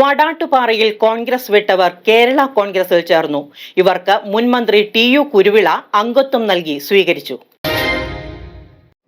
വടാട്ടുപാറയിൽ കോൺഗ്രസ് വിട്ടവർ കേരള കോൺഗ്രസിൽ ചേർന്നു. ഇവർക്ക് മുൻമന്ത്രി ടി യു കുരുവിള അംഗത്വം നൽകി സ്വീകരിച്ചു.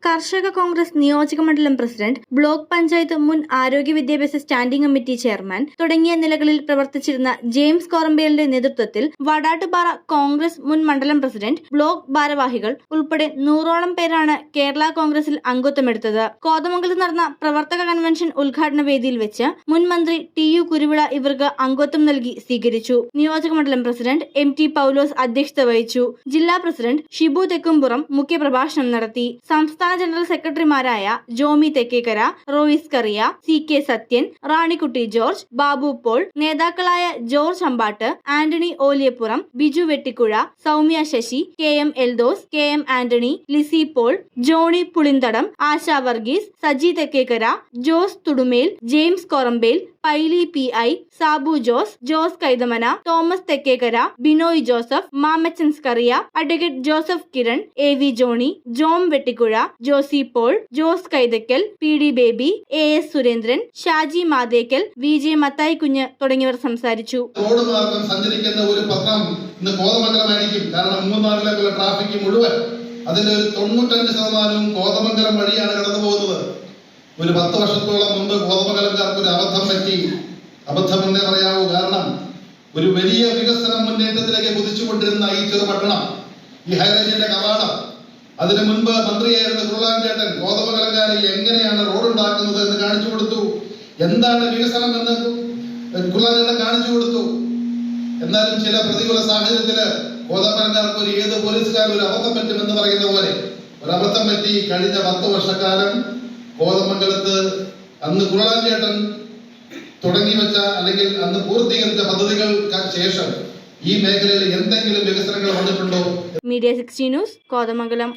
കർഷക കോൺഗ്രസ് നിയോജക മണ്ഡലം പ്രസിഡന്റ് ബ്ലോക്ക് പഞ്ചായത്ത് മുൻ ആരോഗ്യ വിദ്യാഭ്യാസ സ്റ്റാൻഡിംഗ് കമ്മിറ്റി ചെയർമാൻ തുടങ്ങിയ നിലകളിൽ പ്രവർത്തിച്ചിരുന്ന ജെയിംസ് കോറമ്പേലിന്റെ നേതൃത്വത്തിൽ വടാട്ടുപാറ കോൺഗ്രസ് മുൻ മണ്ഡലം പ്രസിഡന്റ് ബ്ലോക്ക് ഭാരവാഹികൾ ഉൾപ്പെടെ നൂറോളം പേരാണ് കേരള കോൺഗ്രസിൽ അംഗത്വമെടുത്തത്. കോതമംഗലത്ത് നടന്ന പ്രവർത്തക കൺവെൻഷൻ ഉദ്ഘാടന വേദിയിൽ വെച്ച് മുൻ മന്ത്രി ടി യു കുരുവിള ഇവർക്ക് അംഗത്വം നൽകി സ്വീകരിച്ചു. നിയോജക മണ്ഡലം പ്രസിഡന്റ് എം ടി പൗലോസ് അധ്യക്ഷത വഹിച്ചു. ജില്ലാ പ്രസിഡന്റ് ഷിബു തെക്കുംപുറം മുഖ്യപ്രഭാഷണം നടത്തി. സംസ്ഥാന ജനറൽ സെക്രട്ടറിമാരായ Jomy Thekkekkara Royce Kuriya C K Sathyan Ranikutty George Babu Paul നേതാക്കളായ George Ambatt Antony Oliyappuram Biju Vettikuzha Soumya Sasi K M Eldhose K M Antony Lissy Paul Johnny Pulinthadam Asha Varghese Saji Thekkekkara Jose Thudumel James Korambel Paily P I Sabu Jose Jose Kaithamana Thomas Thekkekkara Binoy Joseph Mamachan Kuriya advocate Joseph Kiran A V Johnny Jom Vettikuzha Josy Paul Jose Kaithakkal P D Baby A S Surendran Shaji Mathekkal V J Mathai Kunju തുടങ്ങിയവർ സംസാരിച്ചു. Road സഞ്ചരിക്കുന്ന ഒരു പത്രം ഇന്ന് കോതമംഗലമായിരിക്കും. കാരണം മൂന്നാറിലേക്കുള്ള traffic മുഴുവൻ അതിന്റെ ഒരു തൊണ്ണൂറ്റഞ്ച് ശതമാനവും കോതമംഗലം വഴിയാണ് കടന്നു പോകുന്നത്. ഒരു പത്ത് വർഷത്തോളം മുമ്പ് കോതമംഗലംകാർക്ക് ഒരു അബദ്ധം പറ്റി. അബദ്ധം എന്നേ പറയാവൂ. കാരണം ഒരു വലിയ വികസന മുന്നേറ്റത്തിലേക്ക് കുതിച്ചുകൊണ്ടിരുന്ന ഈ ചെറുപട്ടണം ഈ ഹൈറേഞ്ചിന്റെ കവാടം അതിനു മുൻപ് മന്ത്രിയായിരുന്ന കുറുളാൻ ചേട്ടൻ കോതമംഗലംകാരെ എങ്ങനെയാണ് റോഡ് ഉണ്ടാക്കുന്നത് എന്ന് കാണിച്ചു കൊടുത്തു. എന്താണ് വികസനം എന്ന് കുറുളാൻ ചേട്ടൻ കാണിച്ചു കൊടുത്തു. എന്നാലും ചില പ്രതികൂല സാഹചര്യത്തിൽ കോതമംഗലക്കാർക്ക് ഒരു ഏത് പോലീസുകാരും ഒരു അബദ്ധം പറ്റുമെന്ന് പറയുന്ന പോലെ ഒരു അബദ്ധം പറ്റി കഴിഞ്ഞ പത്ത് വർഷക്കാലം കോതമംഗലത്ത് അന്ന് കുറുളാൻ ചേട്ടൻ തുടങ്ങി വെച്ച അല്ലെങ്കിൽ അന്ന് പൂർത്തീകരിച്ച പദ്ധതികൾക്ക് ശേഷം ഈ മേഖലയിൽ എന്തെങ്കിലും വികസനങ്ങൾ വന്നിട്ടുണ്ടോ? Media sixty news Kothamangalam.